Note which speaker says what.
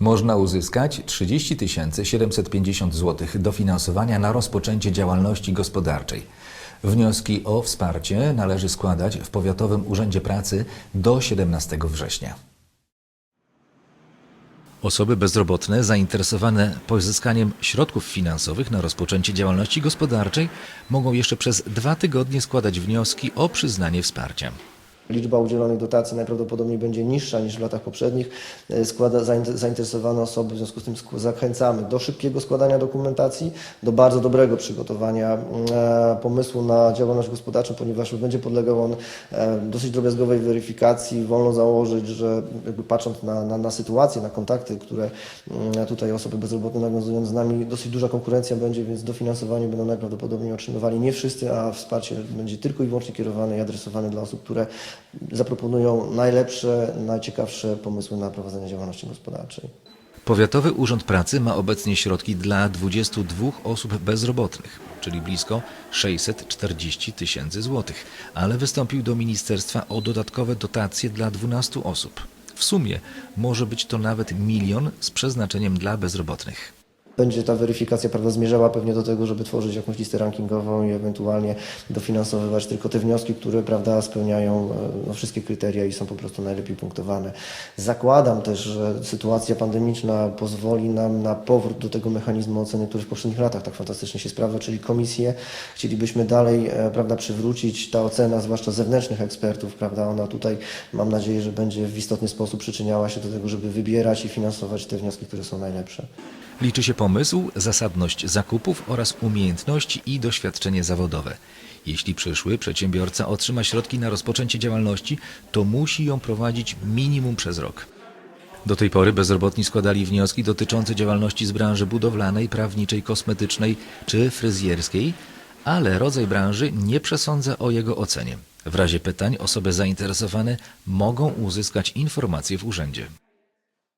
Speaker 1: Można uzyskać 30 750 zł dofinansowania na rozpoczęcie działalności gospodarczej. Wnioski o wsparcie należy składać w Powiatowym Urzędzie Pracy do 17 września. Osoby bezrobotne zainteresowane pozyskaniem środków finansowych na rozpoczęcie działalności gospodarczej mogą jeszcze przez dwa tygodnie składać wnioski o przyznanie wsparcia.
Speaker 2: Liczba udzielonych dotacji najprawdopodobniej będzie niższa niż w latach poprzednich. E, Składa, zain- zainteresowane osoby w związku z tym zachęcamy do szybkiego składania dokumentacji, do bardzo dobrego przygotowania e, pomysłu na działalność gospodarczą, ponieważ będzie podlegał on e, dosyć drobiazgowej weryfikacji. Wolno założyć, że jakby patrząc na, na, na sytuację, na kontakty, które mm, tutaj osoby bezrobotne nawiązują z nami, dosyć duża konkurencja będzie, więc dofinansowanie będą najprawdopodobniej otrzymywali nie wszyscy, a wsparcie będzie tylko i wyłącznie kierowane i adresowane dla osób, które zaproponują najlepsze, najciekawsze pomysły na prowadzenie działalności gospodarczej.
Speaker 1: Powiatowy Urząd Pracy ma obecnie środki dla 22 osób bezrobotnych, czyli blisko 640 tysięcy złotych, ale wystąpił do ministerstwa o dodatkowe dotacje dla 12 osób. W sumie może być to nawet milion z przeznaczeniem dla bezrobotnych.
Speaker 2: Będzie ta weryfikacja prawda, zmierzała pewnie do tego, żeby tworzyć jakąś listę rankingową i ewentualnie dofinansowywać tylko te wnioski, które prawda, spełniają e, no, wszystkie kryteria i są po prostu najlepiej punktowane. Zakładam też, że sytuacja pandemiczna pozwoli nam na powrót do tego mechanizmu oceny, który w poprzednich latach tak fantastycznie się sprawdzał, czyli komisję. Chcielibyśmy dalej e, prawda, przywrócić ta ocena, zwłaszcza zewnętrznych ekspertów, prawda, ona tutaj mam nadzieję, że będzie w istotny sposób przyczyniała się do tego, żeby wybierać i finansować te wnioski, które są najlepsze.
Speaker 1: Liczy się pomysł, zasadność zakupów oraz umiejętności i doświadczenie zawodowe. Jeśli przyszły przedsiębiorca otrzyma środki na rozpoczęcie działalności, to musi ją prowadzić minimum przez rok. Do tej pory bezrobotni składali wnioski dotyczące działalności z branży budowlanej, prawniczej, kosmetycznej czy fryzjerskiej, ale rodzaj branży nie przesądza o jego ocenie. W razie pytań osoby zainteresowane mogą uzyskać informacje w urzędzie.